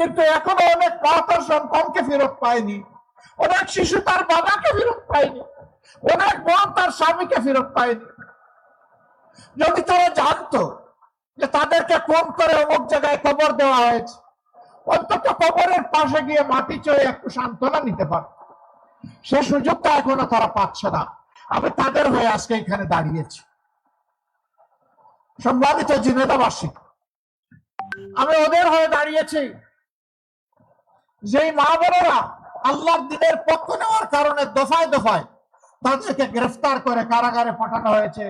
কিন্তু এখনও অনেক মা তার সন্তানকে ফেরত পায়নি। অনেক শিশু তার বাবাকে ফেরত পায়নি। অনেক বোন তার স্বামীকে ফেরত পায়নি। যদি তারা জানতো যে তাদেরকে কম করে অমুক জায়গায় খবর দেওয়া হয়েছে, অন্তত কবরের পাশে গিয়ে মাটি চয়ে একটু সান্ত্বনা নিতে পারত। সে সুযোগটা এখনও তারা পাচ্ছে না। আমি তাদের হয়ে আজকে এখানে দাঁড়িয়েছি। সম্মানিত জিনেদাবাসী, আমি ওদের হয়ে দাঁড়িয়েছি। যেই মা বোনেরা আল্লাহর দিনের পক্ষ নেওয়ার কারণে দফায় দফায় তাদেরকে গ্রেফতার করে কারাগারে পাঠানো হয়েছে,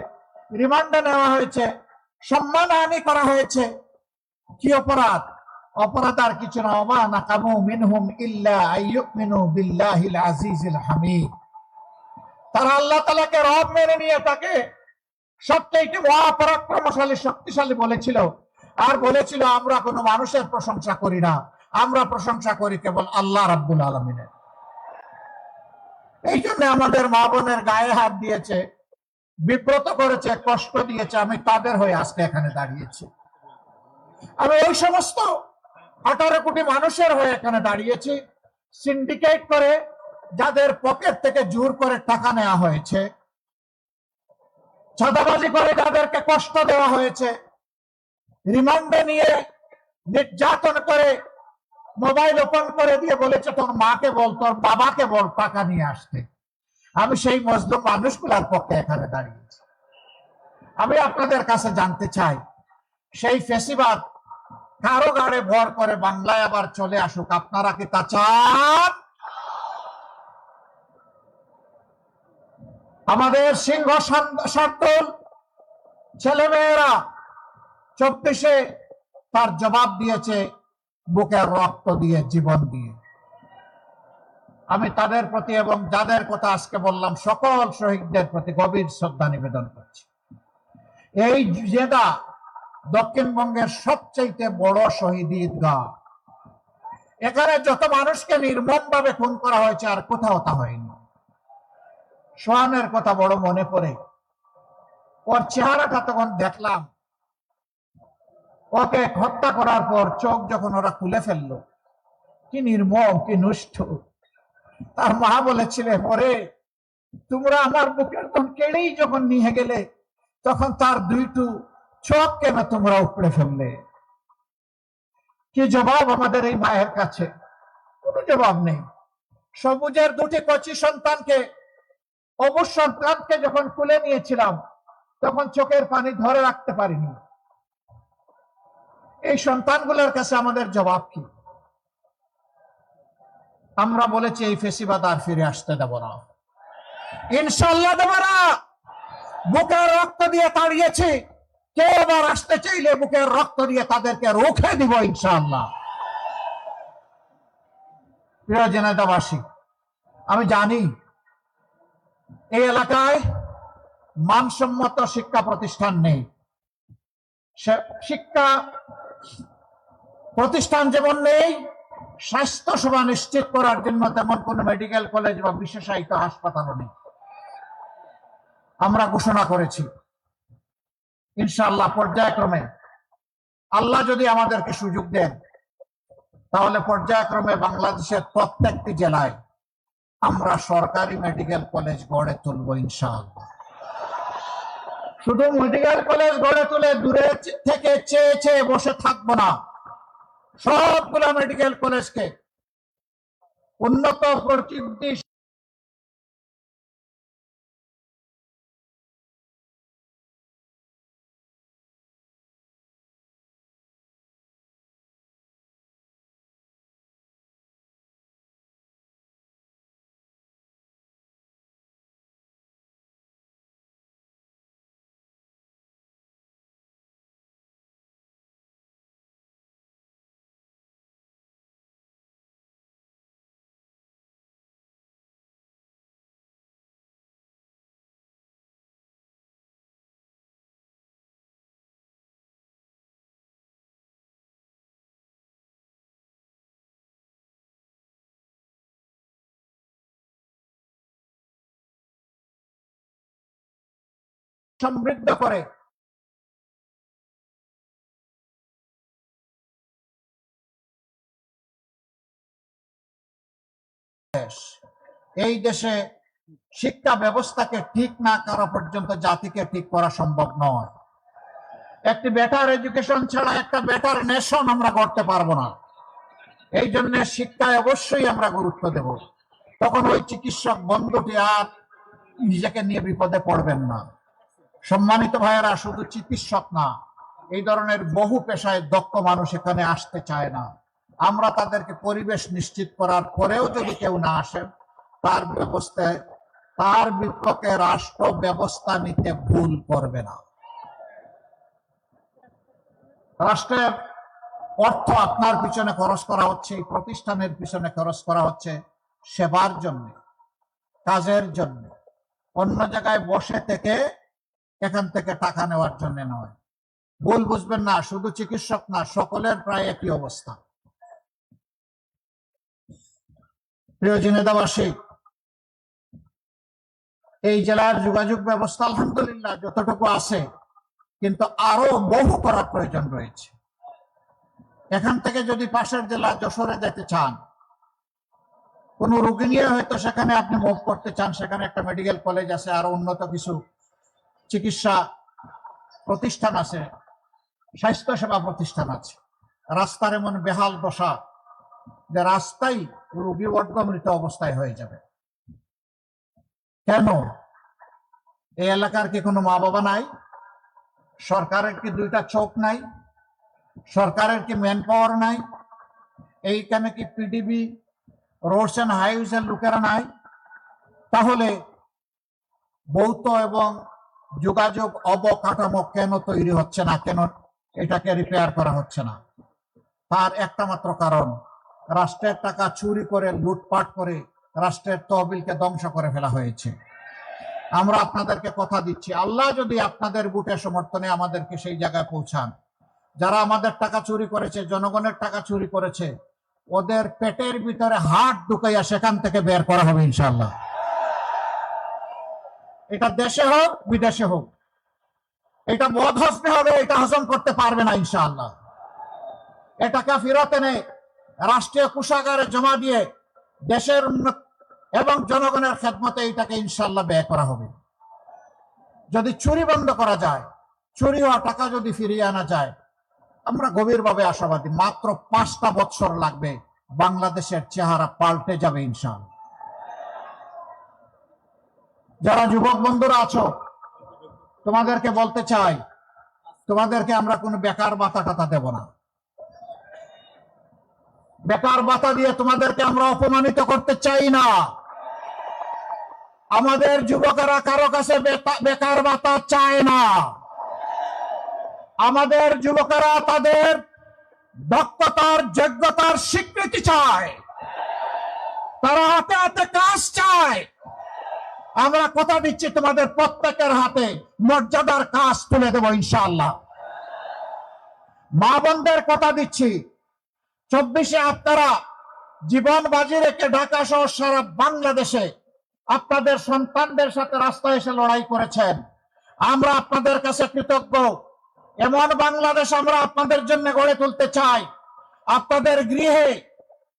রিমান্ডে নেওয়া হয়েছে, সম্মানহানি করা হয়েছে। কি অপরাধ? অপরাধ আর কিছু না। মিনহুম ইল্লা বিল্লাহিল আজিজিল হামিদ। তারা আল্লাহ তাআলাকে রব মেনে নিয়ে তাকে সবচেয়ে মহাপরাক্রমশালী, শক্তিশালী বলেছিল। আর বলেছিল, আমরা কোনো মানুষের প্রশংসা করি না। আমরা প্রশংসা করি কেবল আল্লাহ রাব্বুল আলমিনের। এই জন্য আমাদের মা বোনের গায়ে হাত দিয়েছে, বিব্রত করেছে, কষ্ট দিয়েছে, আমি তাদের হয়ে আজকে এখানে দাঁড়িয়েছি। আমি ওই সমস্ত আঠারো কোটি মানুষের হয়ে এখানে দাঁড়িয়েছি সিন্ডিকেট করে যাদের পকেট থেকে জোর করে টাকা নেওয়া হয়েছে, চাঁদাবাজি করে যাদেরকে কষ্ট দেওয়া হয়েছে রিমান্ডে নিয়ে নির্যাতন করে মোবাইল ওপেন করে দিয়ে বলেছে, তোর মাকে বল, তোর বাবাকে বল টাকা নিয়ে আসতে। আমি সেই মজলুম মানুষগুলার পক্ষে এখানে দাঁড়িয়েছি। আমি আপনাদের কাছে জানতে চাই, সেই ফেসিবাদ কারও গাড়ে ভর করে বাংলায় আবার চলে আসুক, আপনারা কি তা চান? আমাদের সিংহ সর্দল ছেলেমেয়েরা চব্বিশে তার জবাব দিয়েছে বুকের রক্ত দিয়ে, জীবন দিয়ে। আমি তাদের প্রতি এবং যাদের কথা আজকে বললাম, সকল শহীদদের প্রতি গভীর শ্রদ্ধা নিবেদন করছি। এই জেদা দক্ষিণবঙ্গের সবচেয়ে বড় শহীদ ঈদগাহ। এখানে যত মানুষকে নির্মম ভাবে খুন করা হয়েছে, আর কোথাও তা হয়নি। সোহানের কথা বড় মনে পড়ে। ওর চেহারাটা তখন দেখলাম ওকে হত্যা করার পর চোখ যখন ওরা খুলে ফেলল, কি নির্মম, কি নষ্ট তার মা বলেছিলেন পরে তোমরা আমার বুকের তখন কেড়েই যখন নিয়ে গেলে, তখন তার দুইটু চোখ কেন তোমরা উপড়ে ফেললে? কি জবাব আমাদের এই মায়ের কাছে? কোনো জবাব নেই। সবুজের দুটি কচি সন্তানকে, অবুজ সন্তানকে যখন খুলে নিয়েছিলাম, তখন চোখের পানি ধরে রাখতে পারিনি। এই সন্তানগুলোর কাছে আমাদের জবাব কি? আমরা বলেছি, এই ফেসিবাদ আর ফিরে আসতে দেব না। ইনশাল্লাহ দেব না। বুকের রক্ত দিয়ে তাড়িয়েছি। কে আবার আসতে চাইলে বুকের রক্ত দিয়ে তাদেরকে রুখে দিব ইনশাল্লাহ প্রিয় জেনেদাবাসী, আমি জানি এই এলাকায় মানসম্মত শিক্ষা প্রতিষ্ঠান নেই। শিক্ষা প্রতিষ্ঠান যেমন নেই, স্বাস্থ্য সেবা নিশ্চিত করার জন্য তেমন কোন মেডিকেল কলেজ বা বিশেষায়িত হাসপাতালও নেই। আমরা ঘোষণা করেছি, ইনশাআল্লাহ পর্যায়ক্রমে আল্লাহ যদি আমাদেরকে সুযোগ দেন, তাহলে পর্যায়ক্রমে বাংলাদেশের প্রত্যেকটি জেলায় আমরা সরকারি মেডিকেল কলেজ গড়ে তুলব ইনশাআল্লাহ। শুধু মেডিকেল কলেজ গড়ে তুলে দূরে থেকে চেয়ে চেয়ে বসে থাকব না। সবগুলো মেডিকেল কলেজকে উন্নত প্রযুক্তি সমৃদ্ধ করে। এই দেশে শিক্ষা ব্যবস্থাকে ঠিক না করা পর্যন্ত জাতিকে ঠিক করা সম্ভব নয়। একটি বেটার এডুকেশন ছাড়া একটা বেটার নেশন আমরা করতে পারব না। এই জন্য শিক্ষায় অবশ্যই আমরা গুরুত্ব দেব। তখন ওই চিকিৎসক বন্ধুটি আর নিজেকে নিয়ে বিপদে পড়বেন না। সম্মানিত ভাইয়েরা, শুধু চিকিৎসক না, এই ধরনের বহু পেশায় দক্ষ মানুষ এখানে আসতে চায় না। আমরা তাদেরকে পরিবেশ নিশ্চিত করার পরেও যদি কেউ না আসেন তার ব্যবস্থায় তার বিপক্ষে রাষ্ট্র ব্যবস্থা নিতে ভুল করবে না। রাষ্ট্রের অর্থ আপনার পিছনে খরচ করা হচ্ছে, এই প্রতিষ্ঠানের পিছনে খরচ করা হচ্ছে সেবার জন্য, কাজের জন্য। অন্য জায়গায় বসে থেকে এখান থেকে টাকা নেওয়ার জন্য নয়। ভুল বুঝবেন না, শুধু চিকিৎসক না, সকলের প্রায় একই অবস্থা। প্রিয় এই জেলার যোগাযোগ ব্যবস্থা আলহামদুলিল্লাহ যতটুকু আছে, কিন্তু আরও বহু করার প্রয়োজন রয়েছে। এখান থেকে যদি পাশের জেলা যশোরে যেতে চান, কোন রোগী নিয়ে হয়তো সেখানে আপনি মুভ করতে চান, সেখানে একটা মেডিকেল কলেজ আছে, আরও উন্নত কিছু চিকিৎসা প্রতিষ্ঠান আছে স্বাস্থ্য সেবা প্রতিষ্ঠান আছে। রাস্তার এমন বেহাল দশা যে রাস্তাই রোগী অর্ধমৃত অবস্থায় হয়ে যাবে। কেন? এই এলাকার কি কোনো মা বাবা নাই? সরকারের কি দুইটা চোখ নাই? সরকারের কি ম্যান পাওয়ার নাই? এইখানে কি পিডিবি রোডস অ্যান্ড হাইওয়েজ এর লোকেরা নাই? তাহলে ভৌত এবং যোগাযোগ অবকাঠামো কেন তৈরি হচ্ছে না? কেন এটাকে রিপেয়ার করা হচ্ছে না? তার একটা মাত্র কারণ, রাষ্ট্রের টাকা চুরি করে, লুটপাট করে রাষ্ট্রের তহবিলকে ধ্বংস করে ফেলা হয়েছে। আমরা আপনাদেরকে কথা দিচ্ছি, আল্লাহ যদি আপনাদের বুটের সমর্থনে আমাদেরকে সেই জায়গায় পৌঁছান। যারা আমাদের টাকা চুরি করেছে, জনগণের টাকা চুরি করেছে, ওদের পেটের ভিতরে হাট ঢুকাইয়া সেখান থেকে বের করা হবে ইনশাল্লাহ এটা দেশে হোক, বিদেশে হোক। এটা মদ হজমে হবে, এটা হজম করতে পারবে না, ইনশাআল্লাহ। এটাকে ফেরত এনে রাষ্ট্রীয় কোষাগারে জমা দিয়ে দেশের এবং জনগণের খেদমতে এটাকে ইনশাল্লাহ ব্যয় করা হবে। যদি চুরি বন্ধ করা যায়, চুরি হওয়া টাকা যদি ফিরিয়ে আনা যায়, আমরা গভীরভাবে আশাবাদী। মাত্র পাঁচটা বছর লাগবে, বাংলাদেশের চেহারা পাল্টে যাবে ইনশাল যারা যুবক বন্ধুরা আছো, তোমাদেরকে বলতে চাই, তোমাদেরকে আমরা কোনো বেকার বাতা টাতা দেব না। বেকার বাতা দিয়ে তোমাদেরকে আমরা অপমানিত করতে চাই না। আমাদের যুবকেরা কারও কাছে বেকার বাতা চায় না। আমাদের যুবকেরা তাদের দক্ষতার, যোগ্যতার স্বীকৃতি চায়। তারা হাতে হাতে কাজ চায়। আমরা কথা দিচ্ছি তোমাদের প্রত্যেকের হাতে। মর্যাদার কাজ তুলে দেবো, ইনশাআল্লাহ। মা বোনদের কথা দিচ্ছি। চব্বিশে আপনারা জীবন বাজি রেখে ঢাকা সহ সারা বাংলাদেশে আপনাদের সন্তানদের সাথে রাস্তায় এসে লড়াই করেছেন। আমরা আপনাদের কাছে কৃতজ্ঞ। এমন বাংলাদেশ আমরা আপনাদের জন্য গড়ে তুলতে চাই। আপনাদের গৃহে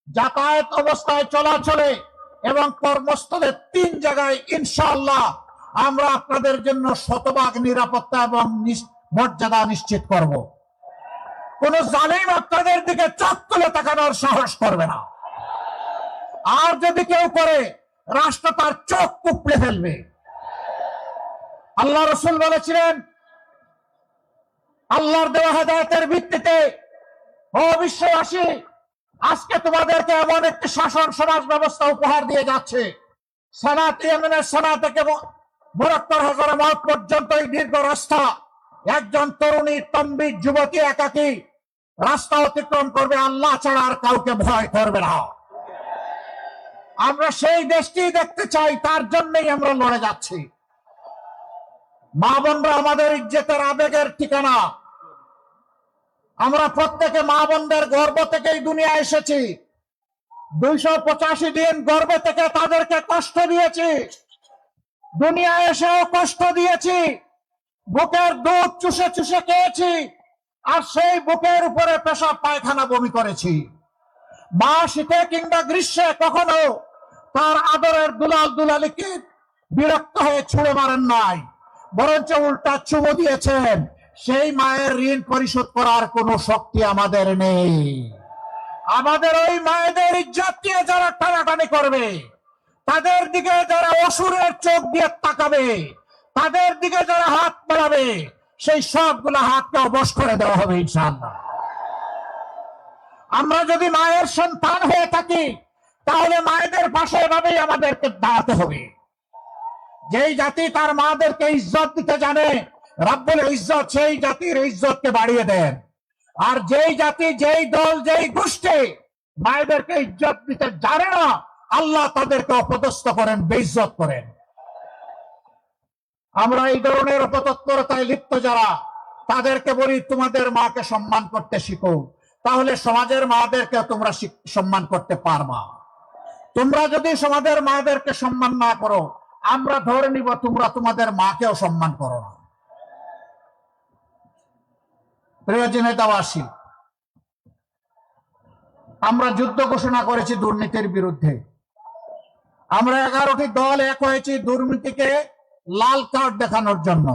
যাতায়াত অবস্থায় চলাচলে এবং কর্মস্থলে তিন জায়গায় ইনশাআল্লাহ আমরা আপনাদের জন্য শতভাগ নিরাপত্তা এবং মর্যাদা নিশ্চিত করব। কোন জালিম আপনাদের দিকে চোখ তুলে তাকানোর সাহস করবে না। আর যদি কেউ করে, রাষ্ট্র তার চোখ কুপড়ে ফেলবে। আল্লাহ রসুল বলেছিলেন, আল্লাহর দেওয়া হেদায়তের ভিত্তিতে ও বিশ্ববাসী আজকে তোমাদেরকে এমন একটি শাসন সমাজ ব্যবস্থা উপহার দিয়ে যাচ্ছে। সেনা থেকে হাজার দীর্ঘ রাস্তা। একজন তরুণী রাস্তা অতিক্রম করবে, আল্লাহ আর কাউকে ভয় করবে না। আমরা সেই দেশটি দেখতে চাই, তার জন্যই আমরা লড়ে যাচ্ছি। মা বোনরা, আমাদের ইজ্জতের আবেগের ঠিকানা আমরা প্রত্যেকে মা বোনদের গর্ব থেকেই দুনিয়া এসেছি। দুইশো পঁচাশি দিন গর্বে থেকে তাদেরকে কষ্ট দিয়েছি। দুনিয়া এসেও কষ্ট দিয়েছি। বুকের দুধ চুষে চুষে খেয়েছি। আর সেই বুকের উপরে পেশাব পায়খানা বমি করেছি। মা শীতে কিংবা গ্রীষ্মে কখনো তার আদরের দুলাল দুলালিকে বিরক্ত হয়ে ছুড়ে মারেন নাই, বরঞ্চ উল্টা চুমো দিয়েছেন। সেই মায়ের ঋণ পরিশোধ করার কোনো শক্তি আমাদের নেই। আমাদের ওই মায়েদের ইজ্জত নিয়ে যারা টানাটানি করবে, তাদের দিকে যারা অসুরের চোখ দিয়ে তাকাবে, তাদের দিকে যারা হাত বাড়াবে, সেই সবগুলো হাতকে অবশ করে দেওয়া হবে ইনশাআল্লাহ। আমরা যদি মায়ের সন্তান হয়ে থাকি, তাহলে মায়েদের পাশে এভাবেই আমাদেরকে দাঁড়াতে হবে। যেই জাতি তার মাদেরকে ইজ্জত দিতে জানে রাব্বুল ইজ্জত সেই জাতির ইজ্জতকে বাড়িয়ে দেন। আর যেই জাতি, যেই দল, যেই গোষ্ঠী মায়েদেরকে ইজ্জত দিতে জানে না, আল্লাহ তাদেরকে অপদস্থ করেন, বেইজ্জত করেন। আমরা এই ধরনের অপতৎপরতায় লিপ্ত যারা, তাদেরকে বলি তোমাদের মাকে সম্মান করতে শিখো। তাহলে সমাজের মাদেরকে তোমরা সম্মান করতে পারবা। তোমরা যদি সমাজের মাদেরকে সম্মান না করো, আমরা ধরে নিব তোমরা তোমাদের মাকেও সম্মান করো না। প্রিয় আমরা যুদ্ধ ঘোষণা করেছি দুর্নীতির বিরুদ্ধে। আমরা এগারোটি দল এক হয়েছি দুর্নীতিকে লাল কার্ড দেখানোর জন্য।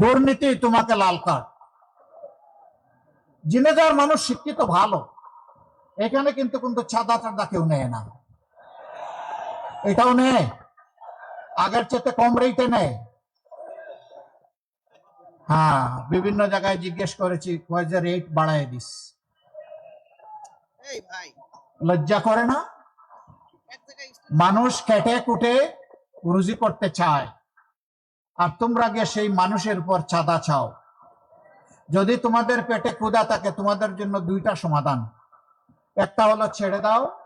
দুর্নীতি তোমাকে লাল কার্ড। জিনেদার মানুষ শিক্ষিত ভালো, এখানে কিন্তু কিন্তু চাঁদা চাঁদা কেউ নেয় না। এটাও নেয়, আগের চেয়ে কম রেটে নেয়। হ্যাঁ বিভিন্ন জায়গায় জিজ্ঞেস করেছি রেট বাড়ায় দিস? লজ্জা করে না? মানুষ কেটে কুটে রুজি করতে চায়। আর তোমরা গিয়ে সেই মানুষের উপর চাঁদা চাও। যদি তোমাদের পেটে ক্ষুদা থাকে তোমাদের জন্য দুইটা সমাধান। একটা হলো ছেড়ে দাও।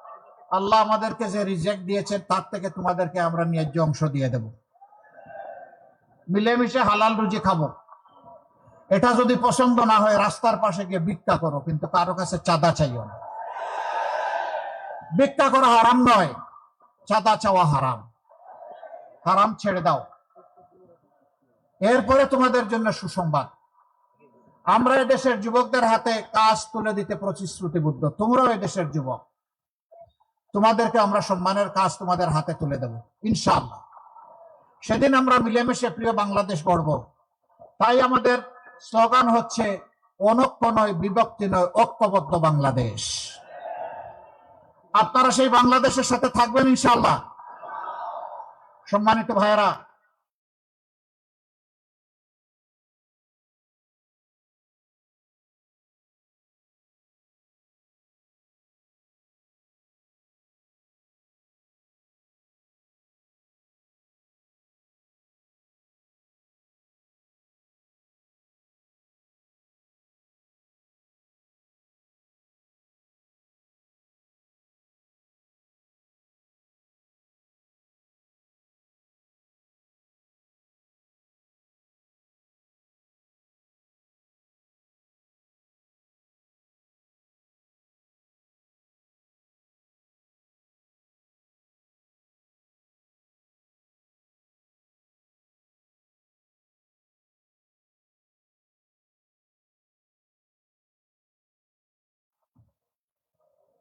আল্লাহ আমাদেরকে যে রিজেক্ট দিয়েছেন তার থেকে তোমাদেরকে আমরা ন্যায্য অংশ দিয়ে দেব। মিলেমিশে হালাল রুজি খাব। এটা যদি পছন্দ না হয়, রাস্তার পাশে গিয়ে ভিক্ষা করো, কিন্তু কারও কাছে চাঁদা চাইও না। ভিক্ষা করা হারাম নয়, চাঁদা চাওয়া হারাম। হারাম ছেড়ে দাও। এরপরে তোমাদের জন্য সুসংবাদ। আমরা দেশের যুবকদের হাতে কাজ তুলে দিতে প্রতিশ্রুতিবদ্ধ। তোমরাও দেশের যুবক। তোমাদেরকে আমরা সম্মানের কাজ তোমাদের হাতে তুলে দেব, ইনশাআল্লাহ। সেদিন আমরা মিলেমিশে প্রিয় বাংলাদেশ গড়ব। তাই আমাদের স্লোগান হচ্ছে অনক্ষ নয়, বিভক্তি নয়, ঐক্যবদ্ধ বাংলাদেশ। আপনারা সেই বাংলাদেশের সাথে থাকবেন ইনশাল্লাহ সম্মানিত ভাইয়েরা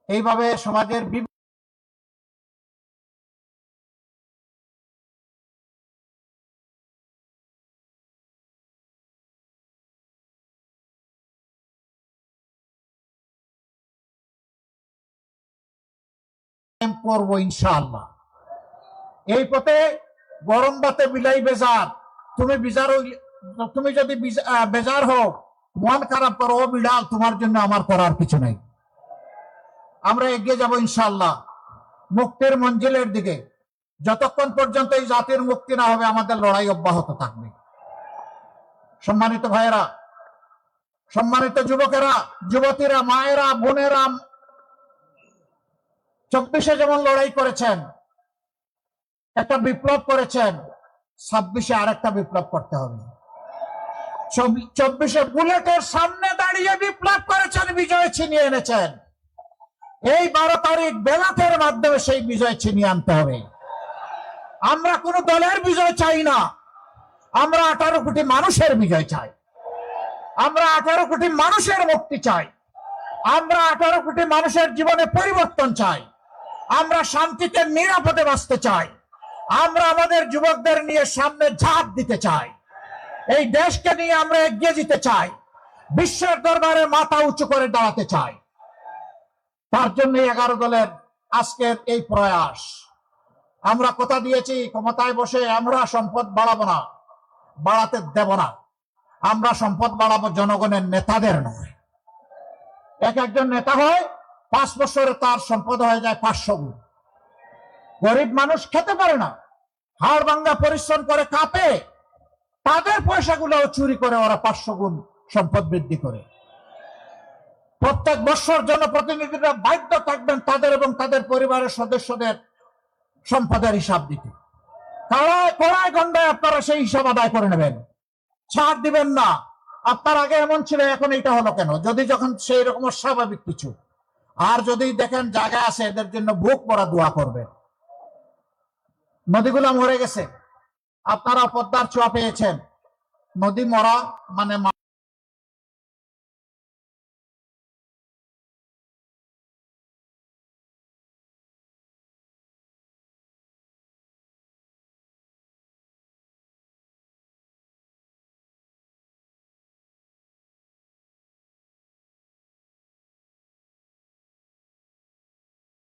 এইভাবে সমাজের বিভিন্ন করব ইনশাআল্লাহ। এই পথে গরম বাতে বিলাই বেজার। তুমি বিজার তুমি যদি বিজা- বেজার হও, মন খারাপ করো, ও বিড়াল তোমার জন্য আমার করার কিছু নেই। আমরা এগিয়ে যাব ইনশাল্লাহ মুক্তির মঞ্জিলের দিকে। যতক্ষণ পর্যন্ত এই জাতির মুক্তি না হবে, আমাদের লড়াই অব্যাহত থাকবে। সম্মানিত ভাইয়েরা, সম্মানিত যুবকেরা, যুবতীরা, মায়েরা, বোনেরা, চব্বিশে যেমন লড়াই করেছেন, একটা বিপ্লব করেছেন, ছাব্বিশে আরেকটা বিপ্লব করতে হবে। চব্বিশে বুলেটের সামনে দাঁড়িয়ে বিপ্লব করেছেন, বিজয় ছিনিয়ে এনেছেন। এই বারো তারিখ বেলাতের মাধ্যমে সেই বিজয় ছিনিয়ে আনতে হবে। আমরা কোন দলের বিজয় চাই না। আমরা আঠারো কোটি মানুষের বিজয় চাই। আমরা আঠারো কোটি মানুষের মুক্তি চাই। আমরা আঠারো কোটি মানুষের জীবনে পরিবর্তন চাই। আমরা শান্তিতে, নিরাপদে বাঁচতে চাই। আমরা আমাদের যুবকদের নিয়ে সামনে ঝাঁপ দিতে চাই। এই দেশকে নিয়ে আমরা এগিয়ে যেতে চাই। বিশ্বের দরবারে মাথা উঁচু করে দাঁড়াতে চাই। তার জন্য এগারো দলের আজকের এই প্রয়াস। আমরা কথা দিয়েছি, ক্ষমতায় বসে আমরা সম্পদ বাড়াবো না, বাড়াতে দেব না। আমরা সম্পদ বাড়াবো জনগণের নেতাদের নয়। এক একজন নেতা হয়, পাঁচ বছরে তার সম্পদ হয়ে যায় পাঁচশো গুণ। গরিব মানুষ খেতে পারে না, হাড় ভাঙ্গা পরিশ্রম করে কাঁপে, তাদের পয়সাগুলো চুরি করে ওরা পাঁচশো গুণ সম্পদ বৃদ্ধি করে। প্রত্যেক বছর জনপ্রতিনিধিরা বাধ্য থাকবেন তাদের এবং তাদের পরিবারের সদস্যদের সম্পদের হিসাব দিতে। কারায় কড়ায় গন্ডায় আপনারা সেই হিসাব আদায় করে নেবেন। ছাড় দিবেন না। আপনার আগে এমন ছিল, এখন এটা হলো কেন? যদি যখন সেই রকম স্বাভাবিক কিছু। আর যদি দেখেন জায়গা আছে, এদের জন্য বুক পড়া দোয়া করবে নদীগুলো মরে গেছে। আপনারা পদ্মার ছোঁয়া পেয়েছেন। নদী মরা মানে